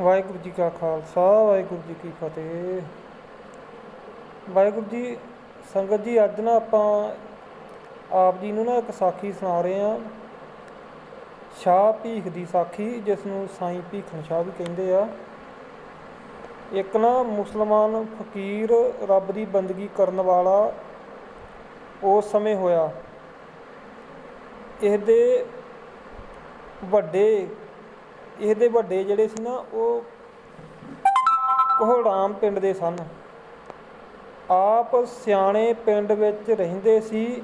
ਵਾਹਿਗੁਰੂ ਜੀ ਕਾ ਖਾਲਸਾ, ਵਾਹਿਗੁਰੂ ਜੀ ਕੀ ਫਤਿਹ। ਵਾਹਿਗੁਰੂ ਜੀ, ਸੰਗਤ ਜੀ, ਅੱਜ ਨਾ ਆਪਾਂ ਆਪ ਜੀ ਨੂੰ ਨਾ ਇੱਕ ਸਾਖੀ ਸੁਣਾ ਰਹੇ ਹਾਂ। ਸ਼ਾਹ ਭੀਖ ਦੀ ਸਾਖੀ ਜਿਸ ਨੂੰ ਸਾਈਂ ਭੀਖਣ ਸ਼ਾਹ ਵੀ ਕਹਿੰਦੇ ਆ। ਇੱਕ ਨਾ ਮੁਸਲਮਾਨ ਫਕੀਰ ਰੱਬ ਦੀ ਬੰਦਗੀ ਕਰਨ ਵਾਲਾ ਉਸ ਸਮੇਂ ਹੋਇਆ। ਇਹਦੇ ਵੱਡੇ ਇਹਦੇ ਵੱਡੇ ਜਿਹੜੇ ਸੀ ਨਾ, ਉਹ ਕੋਹੜਾਮ ਪਿੰਡ ਦੇ ਸਨ। ਆਪ ਸਿਆਣੇ ਪਿੰਡ ਵਿੱਚ ਰਹਿੰਦੇ ਸੀ,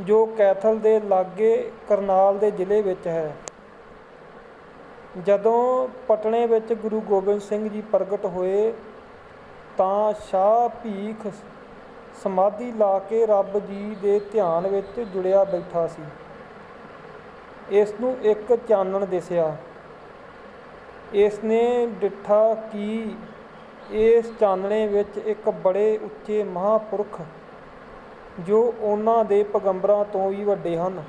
ਜੋ ਕੈਥਲ ਦੇ ਲਾਗੇ ਕਰਨਾਲ ਦੇ ਜ਼ਿਲ੍ਹੇ ਵਿੱਚ ਹੈ। ਜਦੋਂ ਪਟਨੇ ਵਿੱਚ ਗੁਰੂ ਗੋਬਿੰਦ ਸਿੰਘ ਜੀ ਪ੍ਰਗਟ ਹੋਏ, ਤਾਂ ਸ਼ਾਹ ਭੀਖ ਸਮਾਧੀ ਲਾ ਕੇ ਰੱਬ ਜੀ ਦੇ ਧਿਆਨ ਵਿੱਚ ਜੁੜਿਆ ਬੈਠਾ ਸੀ। ਇਸ ਨੂੰ ਇੱਕ ਚਾਨਣ ਦਿਸਿਆ। ਇਸ ਨੇ ਡਿੱਠਾ ਕਿ? ਇਸ ਚਾਨਣੇ ਵਿੱਚ ਇੱਕ ਬੜੇ ਉੱਚੇ ਮਹਾਪੁਰਖ ਜੋ ਉਹਨਾਂ ਦੇ ਪੈਗੰਬਰਾਂ ਤੋਂ ਵੀ ਵੱਡੇ ਹਨ,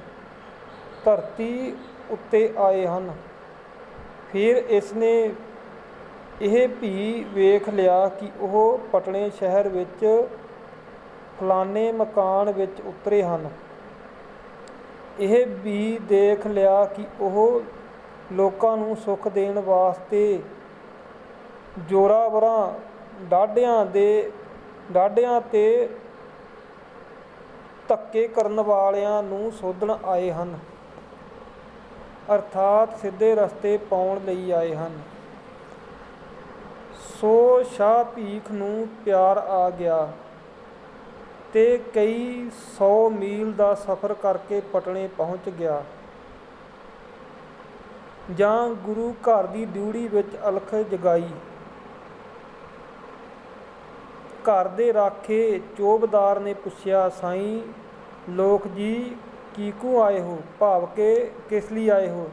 ਧਰਤੀ ਉੱਤੇ ਆਏ ਹਨ। ਫਿਰ ਇਸ ਨੇ ਇਹ ਵੀ ਵੇਖ ਲਿਆ ਕਿ ਉਹ ਪਟਨੇ ਸ਼ਹਿਰ ਵਿੱਚ ਫਲਾਣੇ ਮਕਾਨ ਵਿੱਚ ਉਤਰੇ ਹਨ। ਇਹ ਵੀ ਦੇਖ ਲਿਆ ਕਿ ਉਹ ਲੋਕਾਂ ਨੂੰ ਸੁੱਖ ਦੇਣ ਵਾਸਤੇ ਜੋਰਾਵਰਾਂ, ਡਾਢਿਆਂ ਦੇ, ਡਾਢਿਆਂ ਤੇ ਧੱਕੇ ਕਰਨ ਵਾਲਿਆਂ ਨੂੰ ਸੋਧਣ ਆਏ ਹਨ। ਅਰਥਾਤ ਸਿੱਧੇ ਰਸਤੇ ਪਾਉਣ ਲਈ ਆਏ ਹਨ। ਸੋ ਸ਼ਾਹ ਭੀਖ ਨੂੰ ਪਿਆਰ ਆ ਗਿਆ। ਤੇ ਕਈ 100 ਮੀਲ ਦਾ ਸਫ਼ਰ ਕਰਕੇ ਪਟਣੇ ਪਹੁੰਚ ਗਿਆ। ਜਾਂ ਗੁਰੂ ਘਰ ਦੀ ਡਿਊੜੀ ਵਿੱਚ ਅਲਖ ਜਗਾਈ। ਘਰ ਦੇ ਰਾਖੇ ਚੋਬਦਾਰ ਨੇ ਪੁੱਛਿਆ, ਸਾਈਂ, ਲੋਕ ਜੀ ਕੀਕੂ ਆਏ ਹੋ? ਭਾਵ ਕੇ ਕਿਸ ਲਈ ਆਏ ਹੋ?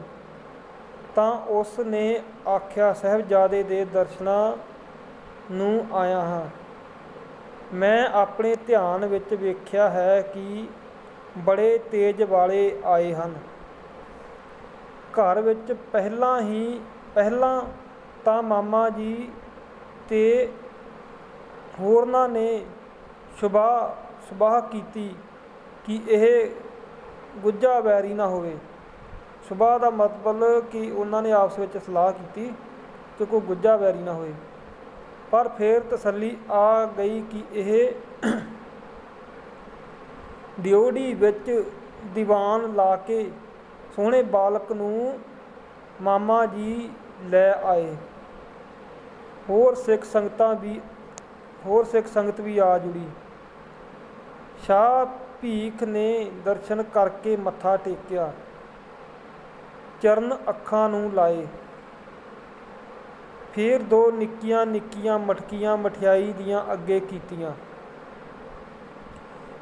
ਤਾਂ ਉਸ ਨੇ ਆਖਿਆ, ਸਹਿਬਜ਼ਾਦੇ ਦੇ ਦਰਸ਼ਨਾਂ ਨੂੰ ਆਇਆ ਹਾਂ। ਮੈਂ ਆਪਣੇ ਧਿਆਨ ਵਿੱਚ ਵੇਖਿਆ ਹੈ ਕਿ ਬੜੇ ਤੇਜ ਵਾਲੇ ਆਏ ਹਨ। ਘਰ ਵਿੱਚ ਪਹਿਲਾਂ ਹੀ, ਪਹਿਲਾਂ ਤਾਂ ਮਾਮਾ ਜੀ ਤੇ ਹੋਰਨਾਂ ਨੇ ਸੁਬਾਹ ਸੁਬਾਹ ਕੀਤੀ ਕਿ ਇਹ ਗੁੱਜਾ ਵੈਰੀ ਨਾ ਹੋਵੇ। ਸੁਬਾਹ ਦਾ ਮਤਲਬ ਕਿ ਉਹਨਾਂ ਨੇ ਆਪਸ ਵਿੱਚ ਸਲਾਹ ਕੀਤੀ ਕਿ ਕੋਈ ਗੁੱਜਾ ਵੈਰੀ ਨਾ ਹੋਵੇ। ਪਰ ਫਿਰ ਤਸੱਲੀ ਆ ਗਈ ਕਿ ਇਹ ਡਿਓੜੀ ਵਿੱਚ ਦੀਵਾਨ ਲਾ ਕੇ ਸੋਹਣੇ ਬਾਲਕ ਨੂੰ ਮਾਮਾ ਜੀ ਲੈ ਆਏ। ਹੋਰ ਸਿੱਖ ਸੰਗਤਾਂ ਵੀ, ਹੋਰ ਸਿੱਖ ਸੰਗਤ ਵੀ ਆ ਜੁੜੀ। ਸ਼ਾਹ ਭੀਖ ਨੇ ਦਰਸ਼ਨ ਕਰਕੇ ਮੱਥਾ ਟੇਕਿਆ। ਚਰਨ ਅੱਖਾਂ ਨੂੰ ਲਾਏ। ਫਿਰ ਦੋ ਨਿੱਕੀਆਂ ਨਿੱਕੀਆਂ ਮਟਕੀਆਂ ਮਠਿਆਈ ਦੀਆਂ ਅੱਗੇ ਕੀਤੀਆਂ।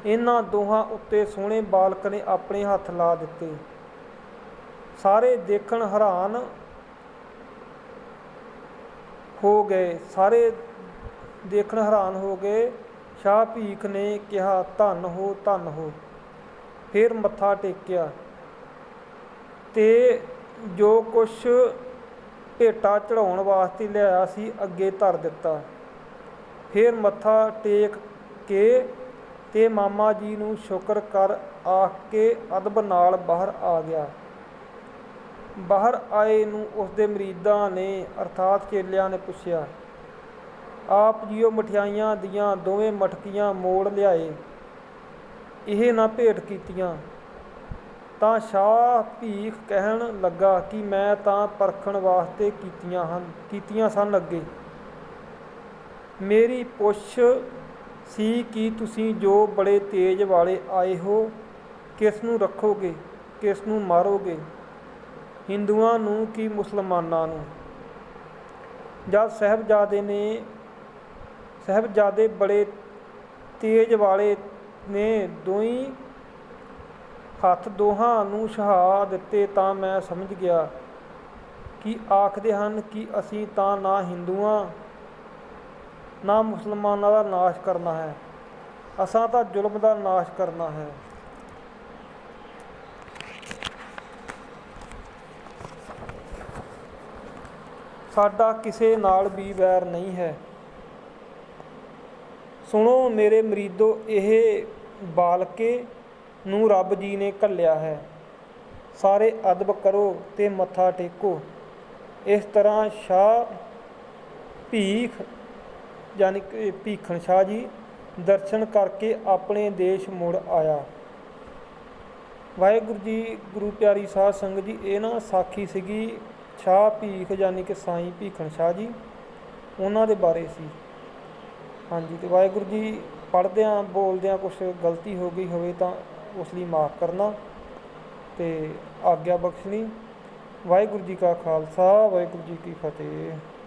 ਇਹਨਾਂ ਦੋਹਾਂ ਉੱਤੇ ਸੋਹਣੇ ਬਾਲਕ ਨੇ ਆਪਣੇ ਹੱਥ ਲਾ ਦਿੱਤੇ। ਸਾਰੇ ਦੇਖਣ ਹੈਰਾਨ ਹੋ ਗਏ। ਸਾਰੇ ਦੇਖਣ ਹੈਰਾਨ ਹੋ ਗਏ। ਸ਼ਾਹ ਭੀਖ ਨੇ ਕਿਹਾ, ਧੰਨ ਹੋ ਧੰਨ ਹੋ। ਫਿਰ ਮੱਥਾ ਟੇਕਿਆ। ਤੇ ਜੋ ਕੁਛ ਭੇਟਾ ਚੜਾਉਣ ਵਾਸਤੇ ਲਿਆਇਆ ਸੀ, ਅੱਗੇ ਧਰ ਦਿੱਤਾ। ਫਿਰ ਮੱਥਾ ਟੇਕ ਕੇ ਤੇ ਮਾਮਾ ਜੀ ਨੂੰ ਸ਼ੁਕਰ ਕਰ ਆਖ ਕੇ ਅਦਬ ਨਾਲ ਬਾਹਰ ਆ ਗਿਆ। ਬਾਹਰ ਆਏ ਨੂੰ ਉਸ ਦੇ ਮਰੀਦਾਂ ਨੇ ਅਰਥਾਤ ਚੇਲਿਆਂ ਨੇ ਪੁੱਛਿਆ, ਆਪ ਜੀਓ ਮਠਿਆਈਆਂ ਦੀਆਂ ਦੋਵੇਂ ਮਟਕੀਆਂ ਮੋੜ ਲਿਆਏ। ਇਹ ਨਾ ਭੇਟ ਕੀਤੀਆਂ। ਤਾਂ ਸ਼ਾਹ ਭੀਖ ਕਹਿਣ ਲੱਗਾ ਕਿ ਮੈਂ ਤਾਂ ਪਰਖਣ ਵਾਸਤੇ ਕੀਤੀਆਂ ਹਨ, ਕੀਤੀਆਂ ਸਨ ਅੱਗੇ। ਮੇਰੀ ਪੁੱਛ ਸੀ ਕਿ ਤੁਸੀਂ ਜੋ ਬੜੇ ਤੇਜ ਵਾਲੇ ਆਏ ਹੋ, ਕਿਸ ਨੂੰ ਰੱਖੋਗੇ, ਕਿਸ ਨੂੰ ਮਾਰੋਗੇ? ਹਿੰਦੂਆਂ ਨੂੰ ਕਿ ਮੁਸਲਮਾਨਾਂ ਨੂੰ? ਜਦ ਸਹਿਬਜ਼ਾਦੇ ਨੇ, ਸਹਿਬਜ਼ਾਦੇ ਬੜੇ ਤੇਜ ਵਾਲੇ ਨੇ ਦੋਈ ਹੱਥ ਦੋਹਾਂ ਨੂੰ ਸ਼ਹਾ ਦਿੱਤੇ ਤਾਂ ਮੈਂ ਸਮਝ ਗਿਆ ਕਿ ਆਖਦੇ ਹਨ ਕਿ ਅਸੀਂ ਤਾਂ ਨਾ ਹਿੰਦੂਆਂ, ਨਾ ਮੁਸਲਮਾਨਾਂ ਦਾ ਨਾਸ਼ ਕਰਨਾ ਹੈ। ਅਸਾਂ ਤਾਂ ਜ਼ੁਲਮ ਦਾ ਨਾਸ਼ ਕਰਨਾ ਹੈ। ਸਾਡਾ ਕਿਸੇ ਨਾਲ ਵੀ ਵੈਰ ਨਹੀਂ ਹੈ। ਸੁਣੋ ਮੇਰੇ ਮਰੀਦੋ, ਇਹ ਬਾਲਕੇ ਨੂੰ ਰੱਬ ਜੀ ਨੇ ਘੱਲਿਆ ਹੈ। ਸਾਰੇ ਅਦਬ ਕਰੋ ਤੇ ਮੱਥਾ ਟੇਕੋ। ਇਸ ਤਰ੍ਹਾਂ ਸ਼ਾਹ ਭੀਖ ਯਾਨੀ ਕਿ ਭੀਖਣ ਸ਼ਾਹ ਜੀ, ਦਰਸ਼ਨ ਕਰਕੇ ਆਪਣੇ ਦੇਸ਼ ਮੁੜ ਆਇਆ। ਵਾਹਿਗੁਰੂ ਜੀ, ਗੁਰੂ ਪਿਆਰੀ ਸਾਧ ਸੰਗਤ ਜੀ, ਇਹ ਨਾ ਸਾਖੀ ਸੀਗੀ ਸ਼ਾਹ ਭੀਖ ਯਾਨੀ ਕਿ ਸਾਈਂ ਭੀਖਣ ਸ਼ਾਹ ਜੀ। ਉਹਨਾਂ ਦੇ ਬਾਰੇ ਸੀ। ਹਾਂਜੀ, ਤੇ ਵਾਹਿਗੁਰੂ ਜੀ, ਪੜ੍ਹਦਿਆਂ ਬੋਲਦਿਆਂ ਕੁਝ ਗਲਤੀ ਹੋ ਗਈ ਹੋਵੇ ਤਾਂ ਉਸ ਲਈ ਮਾਫ ਕਰਨਾ ਤੇ ਆਗਿਆ ਬਖਸ਼ਣੀ। ਵਾਹਿਗੁਰੂ ਜੀ ਕਾ ਖਾਲਸਾ, ਵਾਹਿਗੁਰੂ ਜੀ ਕੀ ਫਤਿਹ।